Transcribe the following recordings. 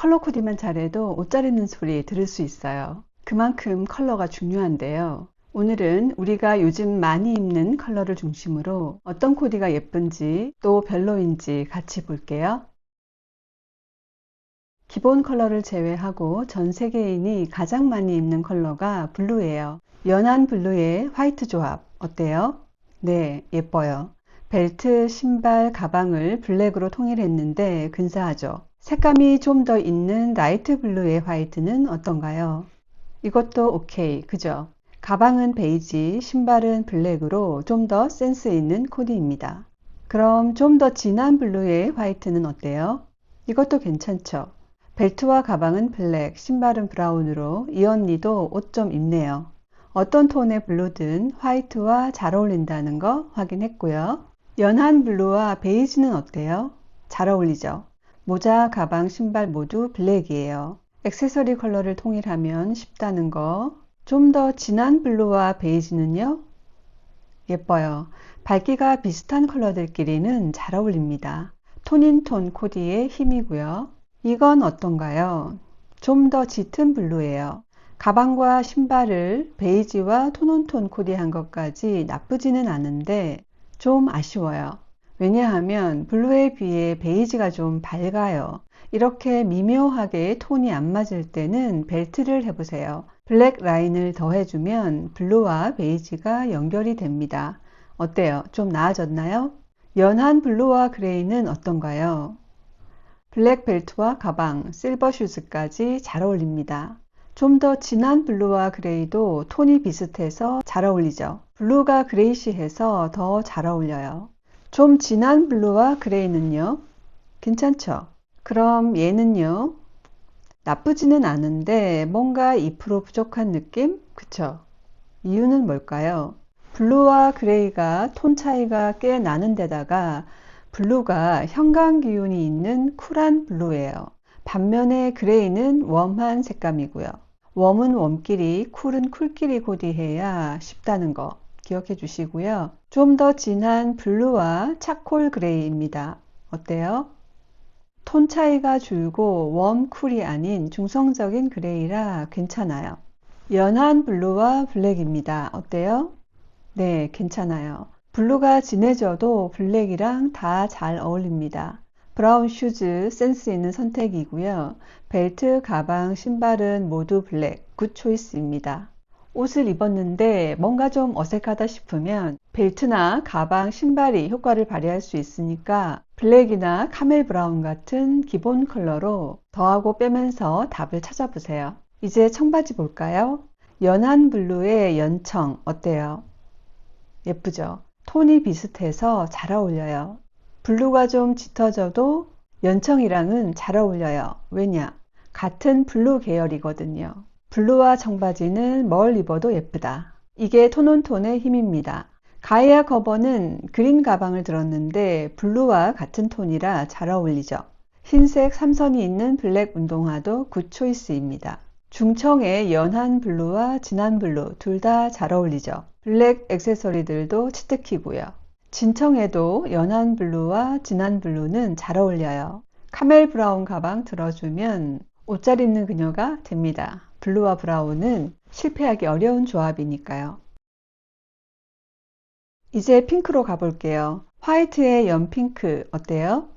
컬러 코디만 잘해도 옷 잘 입는 소리 들을 수 있어요. 그만큼 컬러가 중요한데요. 오늘은 우리가 요즘 많이 입는 컬러를 중심으로 어떤 코디가 예쁜지 또 별로인지 같이 볼게요. 기본 컬러를 제외하고 전 세계인이 가장 많이 입는 컬러가 블루예요. 연한 블루의 화이트 조합 어때요? 네, 예뻐요. 벨트, 신발, 가방을 블랙으로 통일했는데 근사하죠. 색감이 좀 더 있는 라이트 블루의 화이트는 어떤가요? 이것도 오케이, 그죠? 가방은 베이지, 신발은 블랙으로 좀 더 센스 있는 코디입니다. 그럼 좀 더 진한 블루의 화이트는 어때요? 이것도 괜찮죠? 벨트와 가방은 블랙, 신발은 브라운으로 이 언니도 옷 좀 입네요. 어떤 톤의 블루든 화이트와 잘 어울린다는 거 확인했고요. 연한 블루와 베이지는 어때요? 잘 어울리죠? 모자, 가방, 신발 모두 블랙이에요. 액세서리 컬러를 통일하면 쉽다는 거. 좀 더 진한 블루와 베이지는요? 예뻐요. 밝기가 비슷한 컬러들끼리는 잘 어울립니다. 톤인톤 코디의 힘이고요. 이건 어떤가요? 좀 더 짙은 블루예요. 가방과 신발을 베이지와 톤온톤 코디한 것까지 나쁘지는 않은데 좀 아쉬워요. 왜냐하면 블루에 비해 베이지가 좀 밝아요. 이렇게 미묘하게 톤이 안 맞을 때는 벨트를 해보세요. 블랙 라인을 더해주면 블루와 베이지가 연결이 됩니다. 어때요? 좀 나아졌나요? 연한 블루와 그레이는 어떤가요? 블랙 벨트와 가방, 실버 슈즈까지 잘 어울립니다. 좀 더 진한 블루와 그레이도 톤이 비슷해서 잘 어울리죠. 블루가 그레이시해서 더 잘 어울려요. 좀 진한 블루와 그레이는요? 괜찮죠? 그럼 얘는요? 나쁘지는 않은데 뭔가 2% 부족한 느낌? 그쵸? 이유는 뭘까요? 블루와 그레이가 톤 차이가 꽤 나는 데다가 블루가 형광 기운이 있는 쿨한 블루예요. 반면에 그레이는 웜한 색감이고요. 웜은 웜끼리, 쿨은 쿨끼리 코디해야 쉽다는 거 기억해 주시고요. 좀 더 진한 블루와 차콜 그레이입니다. 어때요? 톤 차이가 줄고 웜 쿨이 아닌 중성적인 그레이라 괜찮아요. 연한 블루와 블랙입니다. 어때요? 네, 괜찮아요. 블루가 진해져도 블랙이랑 다 잘 어울립니다. 브라운 슈즈 센스 있는 선택이고요. 벨트, 가방, 신발은 모두 블랙, 굿 초이스입니다. 옷을 입었는데 뭔가 좀 어색하다 싶으면 벨트나 가방, 신발이 효과를 발휘할 수 있으니까 블랙이나 카멜 브라운 같은 기본 컬러로 더하고 빼면서 답을 찾아보세요. 이제 청바지 볼까요? 연한 블루의 연청 어때요? 예쁘죠? 톤이 비슷해서 잘 어울려요. 블루가 좀 짙어져도 연청이랑은 잘 어울려요. 왜냐? 같은 블루 계열이거든요. 블루와 청바지는 뭘 입어도 예쁘다. 이게 톤온톤의 힘입니다. 가이아 커버는 그린 가방을 들었는데 블루와 같은 톤이라 잘 어울리죠. 흰색 삼선이 있는 블랙 운동화도 굿 초이스입니다. 중청의 연한 블루와 진한 블루 둘 다 잘 어울리죠. 블랙 액세서리들도 치트키고요. 진청에도 연한 블루와 진한 블루는 잘 어울려요. 카멜 브라운 가방 들어주면 옷 잘 입는 그녀가 됩니다. 블루와 브라운은 실패하기 어려운 조합이니까요. 이제 핑크로 가볼게요. 화이트의 연핑크 어때요?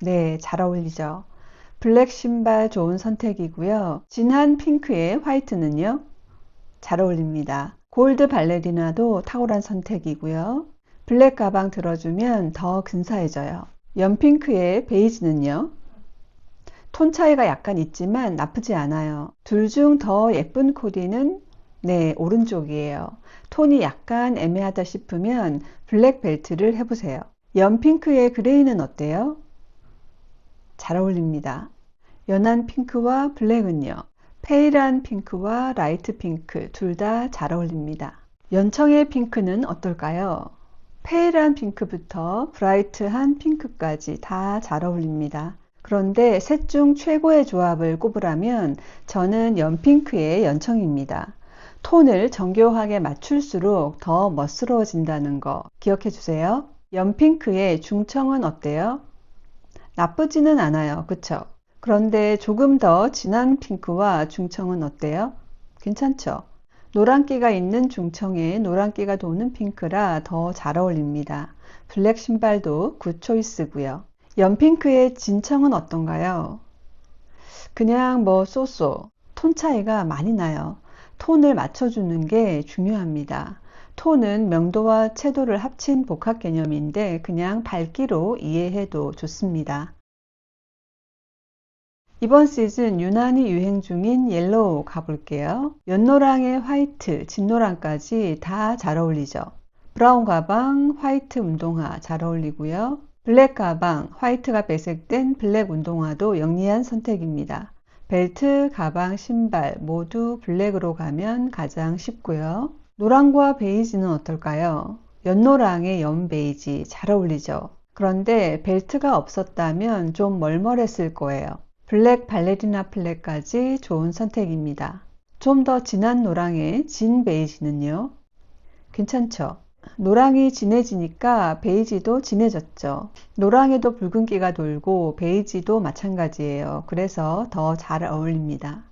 네, 잘 어울리죠. 블랙 신발 좋은 선택이고요. 진한 핑크의 화이트는요? 잘 어울립니다. 골드 발레리나도 탁월한 선택이고요. 블랙 가방 들어주면 더 근사해져요. 연핑크의 베이지는요? 톤 차이가 약간 있지만 나쁘지 않아요. 둘 중 더 예쁜 코디는 네, 오른쪽이에요. 톤이 약간 애매하다 싶으면 블랙 벨트를 해보세요. 연 핑크의 그레이는 어때요? 잘 어울립니다. 연한 핑크와 블랙은요. 페일한 핑크와 라이트 핑크 둘 다 잘 어울립니다. 연청의 핑크는 어떨까요? 페일한 핑크부터 브라이트한 핑크까지 다 잘 어울립니다. 그런데 셋 중 최고의 조합을 꼽으라면 저는 연핑크의 연청입니다. 톤을 정교하게 맞출수록 더 멋스러워진다는 거 기억해 주세요. 연핑크의 중청은 어때요? 나쁘지는 않아요. 그쵸? 그런데 조금 더 진한 핑크와 중청은 어때요? 괜찮죠? 노란기가 있는 중청에 노란기가 도는 핑크라 더 잘 어울립니다. 블랙 신발도 굿 초이스고요. 연핑크의 진청은 어떤가요? 그냥 뭐 쏘쏘 톤 차이가 많이 나요. 톤을 맞춰주는 게 중요합니다. 톤은 명도와 채도를 합친 복합 개념인데 그냥 밝기로 이해해도 좋습니다. 이번 시즌 유난히 유행 중인 옐로우 가볼게요. 연노랑의 화이트, 진노랑까지 다 잘 어울리죠. 브라운 가방, 화이트 운동화 잘 어울리고요. 블랙 가방, 화이트가 배색된 블랙 운동화도 영리한 선택입니다. 벨트, 가방, 신발 모두 블랙으로 가면 가장 쉽고요. 노랑과 베이지는 어떨까요? 연노랑의 연베이지 잘 어울리죠. 그런데 벨트가 없었다면 좀 멀멀했을 거예요. 블랙 발레리나 플랫까지 좋은 선택입니다. 좀 더 진한 노랑의 진 베이지는요? 괜찮죠? 노랑이 진해지니까 베이지도 진해졌죠. 노랑에도 붉은기가 돌고 베이지도 마찬가지예요. 그래서 더 잘 어울립니다.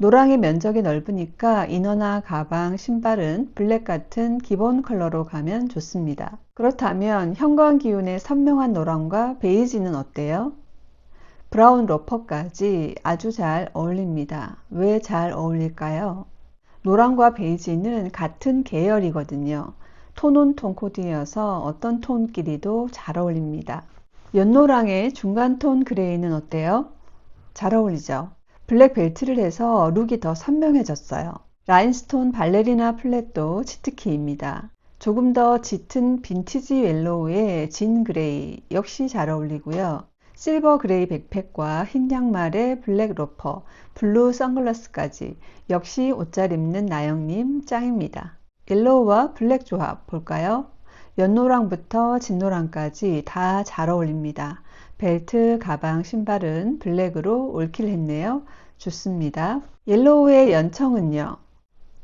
노랑의 면적이 넓으니까 이너나 가방, 신발은 블랙 같은 기본 컬러로 가면 좋습니다. 그렇다면 현관 기운의 선명한 노랑과 베이지는 어때요? 브라운 로퍼까지 아주 잘 어울립니다. 왜 잘 어울릴까요? 노랑과 베이지는 같은 계열이거든요. 톤온 톤 코디여서 어떤 톤끼리도 잘 어울립니다. 연노랑의 중간 톤 그레이는 어때요? 잘 어울리죠? 블랙 벨트를 해서 룩이 더 선명해졌어요. 라인스톤 발레리나 플랫도 치트키입니다. 조금 더 짙은 빈티지 옐로우의 진 그레이 역시 잘 어울리고요. 실버 그레이 백팩과 흰 양말에 블랙 로퍼, 블루 선글라스까지 역시 옷 잘 입는 나영님 짱입니다. 옐로우와 블랙 조합 볼까요? 연노랑부터 진노랑까지 다 잘 어울립니다. 벨트, 가방, 신발은 블랙으로 올킬 했네요. 좋습니다. 옐로우의 연청은요.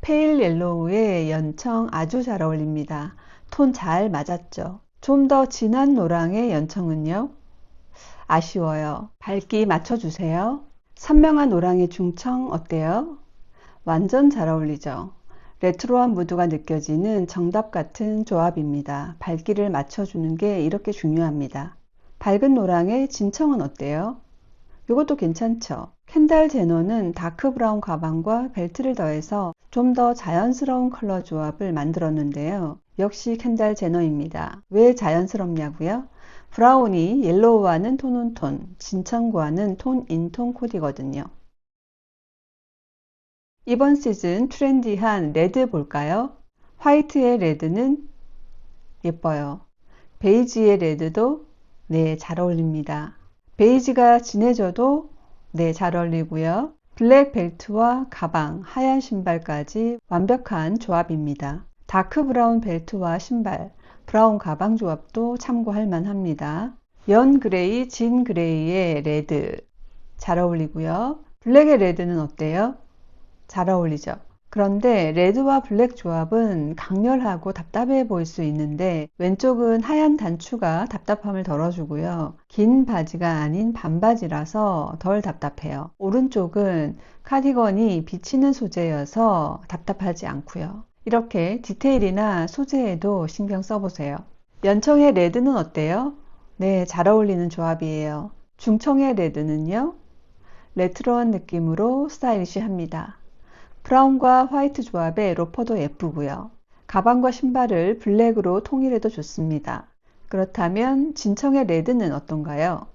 페일 옐로우의 연청 아주 잘 어울립니다. 톤 잘 맞았죠. 좀 더 진한 노랑의 연청은요. 아쉬워요. 밝기 맞춰주세요. 선명한 노랑의 중청 어때요? 완전 잘 어울리죠. 레트로한 무드가 느껴지는 정답 같은 조합입니다. 밝기를 맞춰주는 게 이렇게 중요합니다. 밝은 노랑의 진청은 어때요? 이것도 괜찮죠? 캔달 제노는 다크 브라운 가방과 벨트를 더해서 좀 더 자연스러운 컬러 조합을 만들었는데요. 역시 캔달 제너입니다. 왜 자연스럽냐고요? 브라운이 옐로우와는 톤온톤, 진청과는 톤인톤 코디거든요. 이번 시즌 트렌디한 레드 볼까요? 화이트의 레드는 예뻐요. 베이지의 레드도 네, 잘 어울립니다. 베이지가 진해져도 네, 잘 어울리고요. 블랙 벨트와 가방, 하얀 신발까지 완벽한 조합입니다. 다크 브라운 벨트와 신발, 브라운 가방 조합도 참고할 만합니다. 연 그레이, 진 그레이의 레드 잘 어울리고요. 블랙의 레드는 어때요? 잘 어울리죠? 그런데 레드와 블랙 조합은 강렬하고 답답해 보일 수 있는데 왼쪽은 하얀 단추가 답답함을 덜어주고요. 긴 바지가 아닌 반바지라서 덜 답답해요. 오른쪽은 카디건이 비치는 소재여서 답답하지 않고요. 이렇게 디테일이나 소재에도 신경 써보세요. 연청의 레드는 어때요? 네, 잘 어울리는 조합이에요. 중청의 레드는요? 레트로한 느낌으로 스타일리시합니다. 브라운과 화이트 조합의 로퍼도 예쁘고요. 가방과 신발을 블랙으로 통일해도 좋습니다. 그렇다면 진청의 레드는 어떤가요?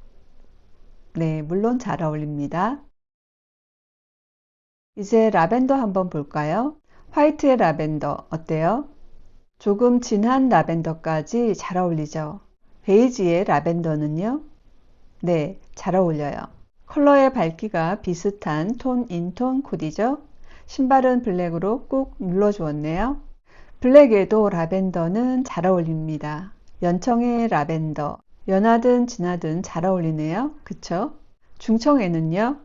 네, 물론 잘 어울립니다. 이제 라벤더 한번 볼까요? 화이트의 라벤더 어때요? 조금 진한 라벤더까지 잘 어울리죠? 베이지의 라벤더는요? 네, 잘 어울려요. 컬러의 밝기가 비슷한 톤 인톤 코디죠? 신발은 블랙으로 꾹 눌러주었네요. 블랙에도 라벤더는 잘 어울립니다. 연청의 라벤더, 연하든 진하든 잘 어울리네요. 그쵸? 중청에는요?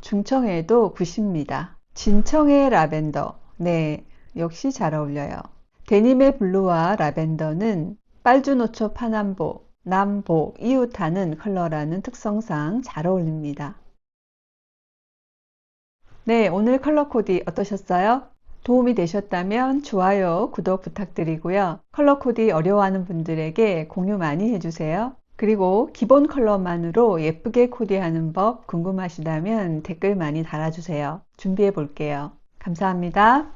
중청에도 굿입니다. 진청의 라벤더, 네, 역시 잘 어울려요. 데님의 블루와 라벤더는 빨주노초 파남보, 남복, 이웃하는 컬러라는 특성상 잘 어울립니다. 네, 오늘 컬러 코디 어떠셨어요? 도움이 되셨다면 좋아요, 구독 부탁드리고요. 컬러 코디 어려워하는 분들에게 공유 많이 해주세요. 그리고 기본 컬러만으로 예쁘게 코디하는 법 궁금하시다면 댓글 많이 달아주세요. 준비해 볼게요. 감사합니다.